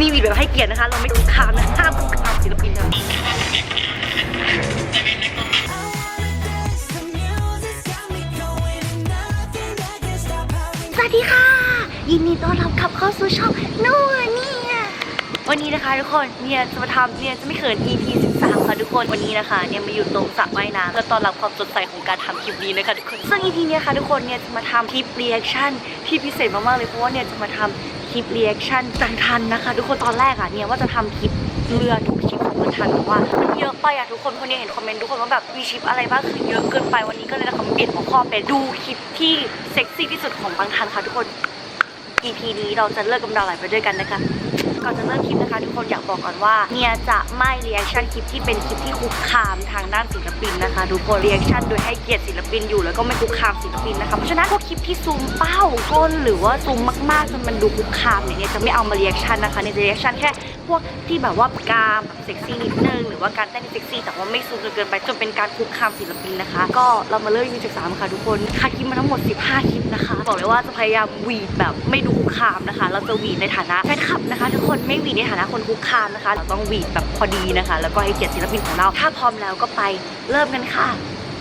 มีวีดแบบให้เกียรตินะคะ เราไม่คุกคามนะห้ามคุกคามศิลปินนะสวัสดีค่ะ ยินดีต้อนรับกลับเข้าสู่ช่องนัวเนี่ยวันนี้นะคะทุกคนเนี่ยจะมาทำเนี่ยจะไม่เขิน EP 13 ค่ะทุกคนวันนี้นะคะเนี่ยมาอยู่ตรงสระว่ายน้ำเพื่อต้อนรับความสดใสของการทำคลิปนี้นะคะทุกคนซึ่ง EP เนี้ยค่ะทุกคนเนี่ยจะมาทำคลิปรีแอคชั่นที่พิเศษมากๆเลยเพราะว่าเนี่ยจะมาทำ คลิปเรีแอคชั่นจังทันนะคะ ทุกคนตอนแรกอะเนี่ยว่าจะทำคลิปเรือทุกคลิปของมันทันแต่ว่ามันเยอะไปอะทุกคนคนนี้เห็นคอมเมนต์ทุกคนว่าแบบมีชิปอะไรบ้างคือเยอะเกินไปวันนี้ก็เลยนะคะเปลี่ยนหัวข้อเป็นดูคลิปที่เซ็กซี่ที่สุดของบางทันค่ะทุกคน EP นี้เราจะเลิกกำดาวไหลไปด้วยกันนะคะ ก่อนจะเริ่มคลิปนะคะ ทุกคนอยากบอกก่อนว่าเนี่ยจะไม่รีแอคชั่นคลิปที่เป็นคลิปที่คุกคามทางด้านศิลปินนะคะทุกคนรีแอคชั่นโดยให้เกียรติศิลปินอยู่แล้วก็ไม่คุกคามศิลปินนะคะเพราะฉะนั้นพวกคลิปที่ซูมเป้าก้นหรือว่าซูมมากๆจนมันดูคุกคามเนี่ยเนียจะไม่เอามารีแอคชั่นนะคะเนี่ยจะรีแอคชั่นแค่ พวกที่แบบว่ากามแบบเซ็กซี่นิดนึงหรือว่าการเต้นเซ็กซี่แต่ว่าไม่ซูมจนเกินไปจนเป็นการคุกคามศิลปินนะคะ ก็เรามาเริ่มมีศึกษามค่ะทุกคนคัดคลิปมาทั้งหมด 15 คลิปนะคะ บอกเลยว่าจะพยายามวีดแบบไม่ดูคุกคามนะคะ เราจะวีดในฐานะแฟนคลับนะคะ ทุกคนไม่วีดในฐานะคนคุกคามนะคะ เราต้องวีดแบบพอดีนะคะ แล้วก็ให้เกียรติศิลปินของเราถ้าพร้อมแล้วก็ไปเริ่มกันค่ะ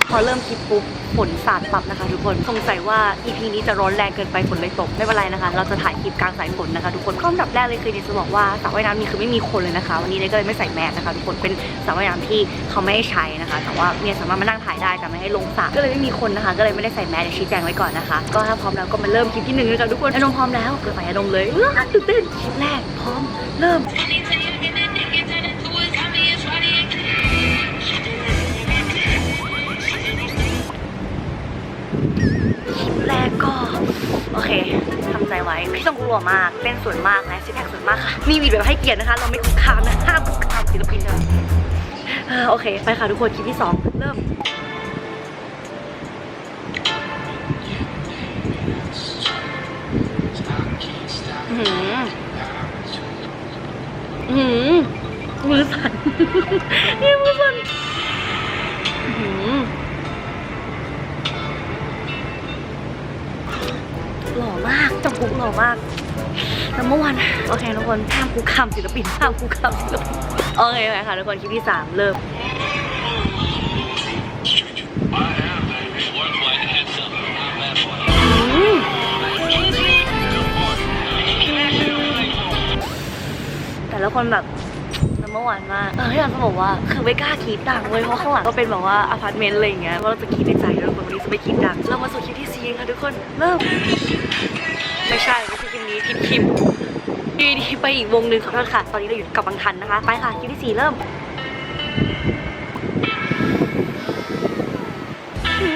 พอเริ่มคลิปปุ๊บฝนสาดปรับนะคะ ทุกคนสงสัยว่า EP นี้จะร้อนแรงเกินไปฝนเลยตกไม่เป็นไรนะคะ เราจะถ่ายคลิปกลางสายฝนนะคะทุกคนข้อมดับแรกเลยคือเนี่ยจะบอกว่าสระว่ายน้ำนี้คือไม่มีคนเลยนะคะ วันนี้เนี่ยก็เลยไม่ใส่แมสนะคะทุกคนเป็นสระว่ายน้ำที่เขาไม่ให้ใช้นะคะ แต่ว่าเนี่ยสามารถมานั่งถ่ายได้แต่ไม่ให้ลงสระก็เลยไม่มีคนนะคะ ก็เลยไม่ได้ใส่แมสเดี๋ยวชี้แจงไว้ก่อนนะคะ ก็ถ้าพร้อมแล้วก็มาเริ่มคลิปที่หนึ่งเลยค่ะทุกคนอารมณ์พร้อมแล้วเปิดไฟอารมณ์เลยตื่นเต้นคลิปแรกพร้อมเริ่ม ไว้ไม่ต้องกลัวมากเล่นส่วยมากนะซิแพคส่วยมากค่ะมีวีดแบบให้เกียรตินะคะ เราไม่คุกคามนะห้ามคุกคามศิลปินนะอ่าโอเค ไปค่ะทุกคนคลิปที่สองเริ่มหือหือมือสั่นนี่ กจงกุกหล่อมากแล้วเมื่อวานโอเคทุกคนห้ามคุกคามศิลปินห้ามคุกคามศิลปินโอเคไปค่ะทุกคนคลิปที่สามเริ่มแต่ละคนแบบเมื่อวานมากเอออยากจะบอกว่าคือไม่กล้าคิดดังเว้ยเพราะข้างหลังก็เป็นแบบว่าอพาร์ตเมนต์อะไรอย่างเงี้ยว่าเราจะคิดในใจแล้วคนวันนี้จะไม่คิดดังเรามาสู่คลิปที่สี่ค่ะทุกคนเริ่ม ไม่ใช่ไม่ใช่คลิปนี้ผิดคลิปดีดีไปอีกวงหนึ่งขอโทษค่ะ ตอนนี้เราอยู่กับบางทันนะคะ ไปค่ะคลิปที่สี่เริ่มอื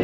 ม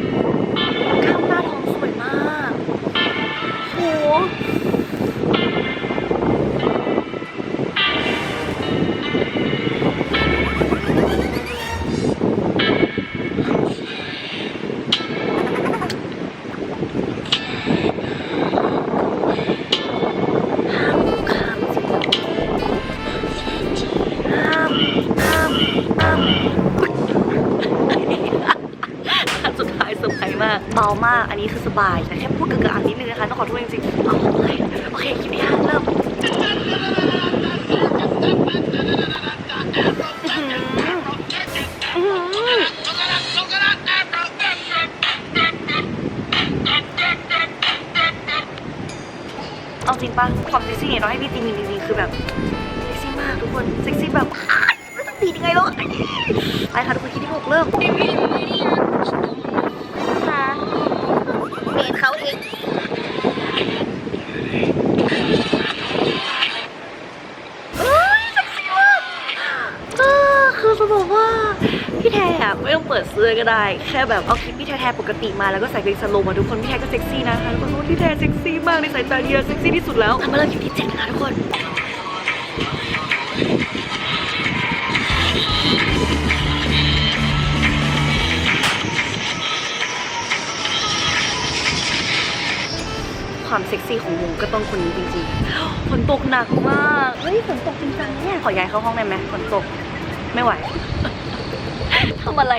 ามาก อันนี้คือสบาย แต่แค่พูดเกึกๆอันนิดนึงนะคะ ต้องขอโทษจริงๆเอาโอเคโอเคคลิปที่ห้าเริ่มเอาจริงปะความเซ็กซี่เนี่ยต้องให้พี่ตีมินจริงๆคือแบบเซ็กซี่มากทุกคนเซ็กซี่แบบไม่ต้องตียังไงหรอกไปค่ะทุกคนคลิปที่หกเริ่ม ค่ะเมนเขาเองเอ้ยเซ็กซี่มากเออคือจะบอกว่า พี่แทอะไม่ต้องเปิดเสื้อ ก็ได้ แค่แบบเอาคลิปพี่แทแทปกติมาแล้วก็ใส่เพลงสโลมาทุกคนพี่แท้ก็เซ็กซี่นะคะทุกคนพี่แท้เซ็กซี่มากในสายตาเดียเซ็กซี่ที่สุดแล้วมาเริ่มคลิปที่เจ็ดนะคะทุกคนความเซ็กซี่ของวงก็ต้องคนนี้จริงๆ ฝนตกหนักมาก เฮ้ยฝนตกจริงจังเนี่ย ขอย้ายเข้าห้องได้ไหมฝนตก ไม่ไหว ทำอะไร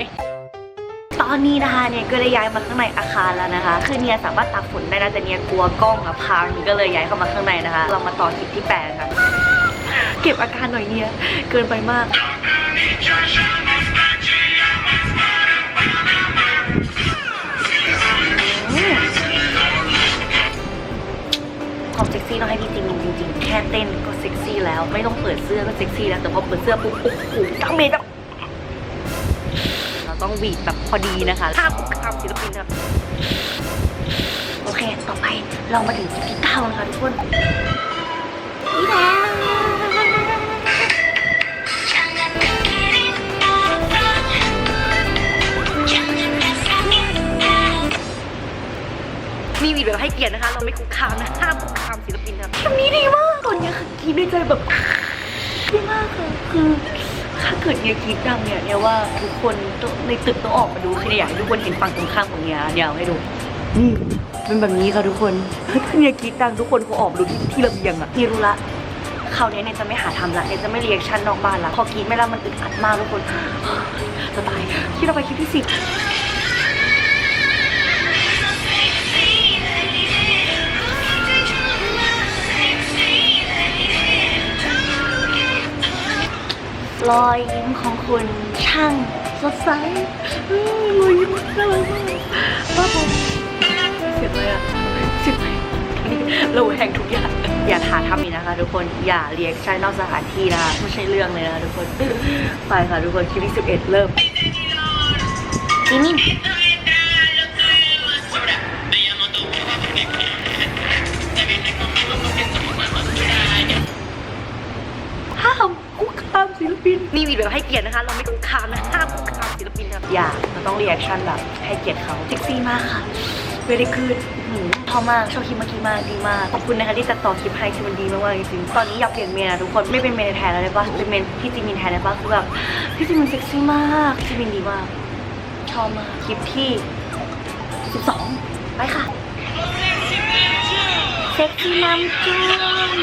ตอนนี้นะคะเนี่ยก็ได้ย้ายมาข้างในอาคารแล้วนะคะ คือเนี่ยสามารถตากฝนได้นะแต่เนี่ยกลัวกล้องอะพังก็เลยย้ายเข้ามาข้างในนะคะ เรามาต่อคลิปที่แปดค่ะ เก็บอาการหน่อยเนี่ยเกินไปมากความเซ็กซี่ต้องให้พี่จิมินจริงๆ แค่เต้นก็เซ็กซี่แล้ว ไม่ต้องเปิดเสื้อก็เซ็กซี่แล้วแต่พอเปิดเสื้อปุ๊บโอ้โหตั้งเมตรแบบเราต้ง หวีดแบบพอดีนะคะห้ามคุกคามศิลปินครับ โอเค ต่อไปเรามาถึงคลิปที่เก้าแล้วค่ะทุกคน นี่แล้วมีวีดแบบให้เกียรตินะคะ เราไม่คุกคามนะห้ามคุกคามศิลปินครับคำนี้ดีมากตอนนี้คือคินดในใจแบบดีมากค่ะคือ ถ้าเกิดเนี่ยคิดดังเนี่ยเนี่ยว่าทุกคนต้องในตึกต้องออกมาดูคือเนี่ยอยากให้ทุกคนเห็นฝั่งตรงข้ามของเนี่ยเดี๋ยวเอาให้ดูนี่เป็นแบบนี้ค่ะทุกคนถ้าเนี่ยคิดดังทุกคนเขาออกมาดูที่ที่ระเบียงอะนี่รู้ละคราวนี้เนี่ยจะไม่หาทำละเนี่ยจะไม่เรียกชันนอกบ้านละพอคิดไม่ละมันอึดอัดมากทุกคนจะตายที่เราไปคลิปที่สิบ รอยยิ้มของคุณช่างสดใสเฮ้ยรอยยิ้มน่ารักมากป้าผมเสียงอะไรอะเสียงอะไรเราแหงทุกอย่าง อย่าหาทำอีกนะคะ ทุกคน อย่าเรียกใช้นอกสถานที่นะคะไม่ใช่เรื่องเลยนะคะทุกคน ไปค่ะทุกคนคลิปที่11 เริ่มจิมิน กียรตินะคะ เราไม่คุกคามนะห้ามคุกคามศิลปินครับอย่าเราต้องรีแอคชั่นแบบให้เกียรติเขาเซ็กซี่มากค่ะเวลีคืนชอบมากชอบคลิปเมื่อกี้มากดีมากขอบคุณนะคะที่ตัดต่อคลิปให้คือมันดีมากๆจริงๆตอนนี้อยากเปลี่ยนเมนอะทุกคนไม่เป็นเมนแทนแล้วได้ปะเป็นเมนพี่จิมินแทนได้ปะคือแบบพี่จิมินเซ็กซี่มากพี่จิมินดีมากชอบมากคลิปที่ 12 ไปค่ะเซ็กซี่น้ำจุ้ม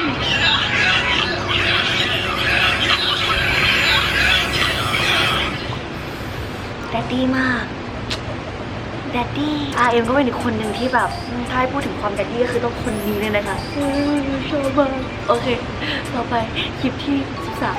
ดดดี้มากแดดดี้อาเอ็มก็เป็นอีกคนหนึ่งที่แบบอืมถ้าให้พูดถึงความแดดดี้ก็คือต้องคนนี้เลยนะคะอืมชอบมากโอเค ต่อไปคลิปที่สิบสาม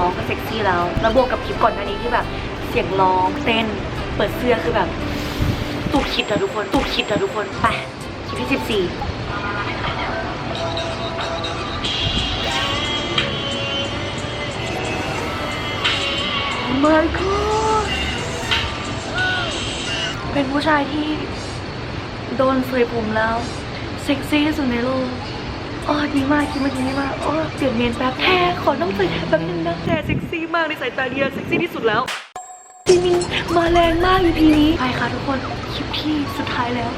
ร้องก็เซ็กซี่แล้ว แล้วบวกกับคลิปก่อนหน้านี้ที่แบบเสียงร้องเต้น เปิดเสื้อคือแบบตูดคิดอะทุกคนตูดคิดอะทุกคนไปคลิปที่สิบสี่มาก็เป็นผู้ชายที่โดนเฟยผมแล้ว เซ็กซี่สุดในโลก อ๋อดีมากคิดมื่อกี้ดีมากอ๋อเปลี่ยนเมนแป๊บแท้ขอต้องใส่แท้แป๊บนึงนะแท้เซ็กซี่มากในสายตาเดียเซ็กซี่ที่สุดแล้วทีนี้มาแรงมาก EP นี้ไปค่ะทุกคนคลิปที่สุดท้ายแล้ว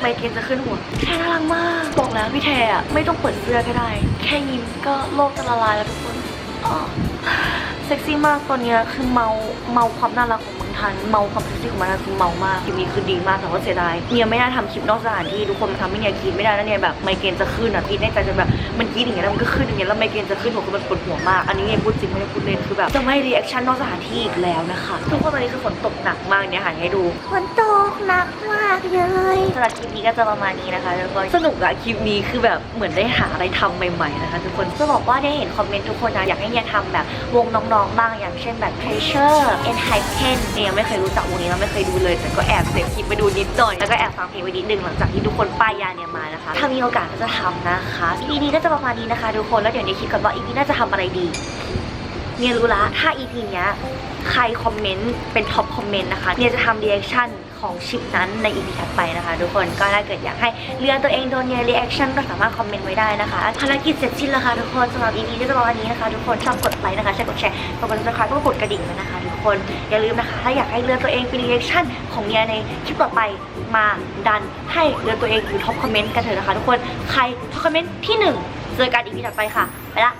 ไมเกรนจะขึ้นหัวแท้น่ารักมาก บอกแล้วพี่แทอะไม่ต้องเปิดเสื้อก็ได้ แค่ยิ้มก็โลกจะละลายแล้วทุกคน เซ็กซี่มากตอนเนี้ยคือเมาเมาความน่ารักของ ทยเมาความเซ็กซี่ของมันคือเมามากคลิปนี้คือดีมากแต่ว่าเสียดายเนี่ยไม่น่าทำคลิปนอกสถานที่ทุกคนทำให้เนี่ยคิดไม่ได้แล้วเนี่ยแบบไมเกรนจะขึ้นอะคิดในใจจนแบบมันคิดอย่างเงี้ยแล้วมันก็ขึ้นอย่างเงี้ยแล้วไมเกรนจะขึ้นหัวคือมันปวดหัวมากอันนี้เนี่ยพูดจริงไม่ได้พูดเล่นคือแบบจะไม่รีแอคชั่นนอกสถานที่อีกแล้วนะคะทุกคนตอนนี้คือฝนตกหนักมากเนี่ยหันให้ดูฝนตกหนักมากเลยสำหรับคลิปนี้ก็จะประมาณนี้นะคะทุกคนสนุกอะคลิปนี้คือแบบเหมือนได้หาอะไรทำใหม่ๆนะคะทุกคนจะบอกว่าได้เห็นคอมเมนต์ทุกคนนะอยากให้เนี่ยทำแบบวงน้องๆบ้างอย่างเช่นแบบ Treasure and h y p e n เนี่ยยังไม่เคยรู้จักวงนี้เราไม่เคยดูเลย แต่ก็แอบเสพคลิปไปดูนิดหน่อย แล้วก็แอบฟังเพลงไปนิดนึงหลังจากที่ทุกคนป้ายยาเนี่ยมานะคะ ถ้ามีโอกาสก็จะทำนะคะ EP นี้ก็จะประมาณนี้นะคะทุกคน แล้วเดี๋ยวเนี่ยคิดกันว่า EP น่าจะทำอะไรดี เนี่ยรู้ละ ถ้า EP เนี้ยใครคอมเมนต์เป็นท็อปคอมเมนต์นะคะ เนี่ยจะทำรีแอคชั่น ของชิปนั้นใน EP ถัดไปนะคะ ทุกคนก็ถ้าเกิดอยากให้เรือตัวเองโดนเนี่ยรีแอคชั่นก็สามารถคอมเมนต์ไว้ได้นะคะภารกิจเสร็จสิ้นแล้วค่ะทุกคนสำหรับ EP ก็จะประมาณนี้นะคะทุกคนชอบกดไลค์นะคะใช่กดแชร์กดกดติดตามก็กดกระดิ่งไว้นะคะ ทุกคนอย่าลืมนะคะ ถ้าอยากให้เลือกตัวเองเป็นรีแอคชั่นของเนียในคลิปต่อไปมาดันให้เลือกตัวเองอยู่ท็อปคอมเมนต์กันเถอะนะคะ ทุกคนใครท็อปคอมเมนต์ที่หนึ่งเจอกันอีกทีถัดไปค่ะไปละ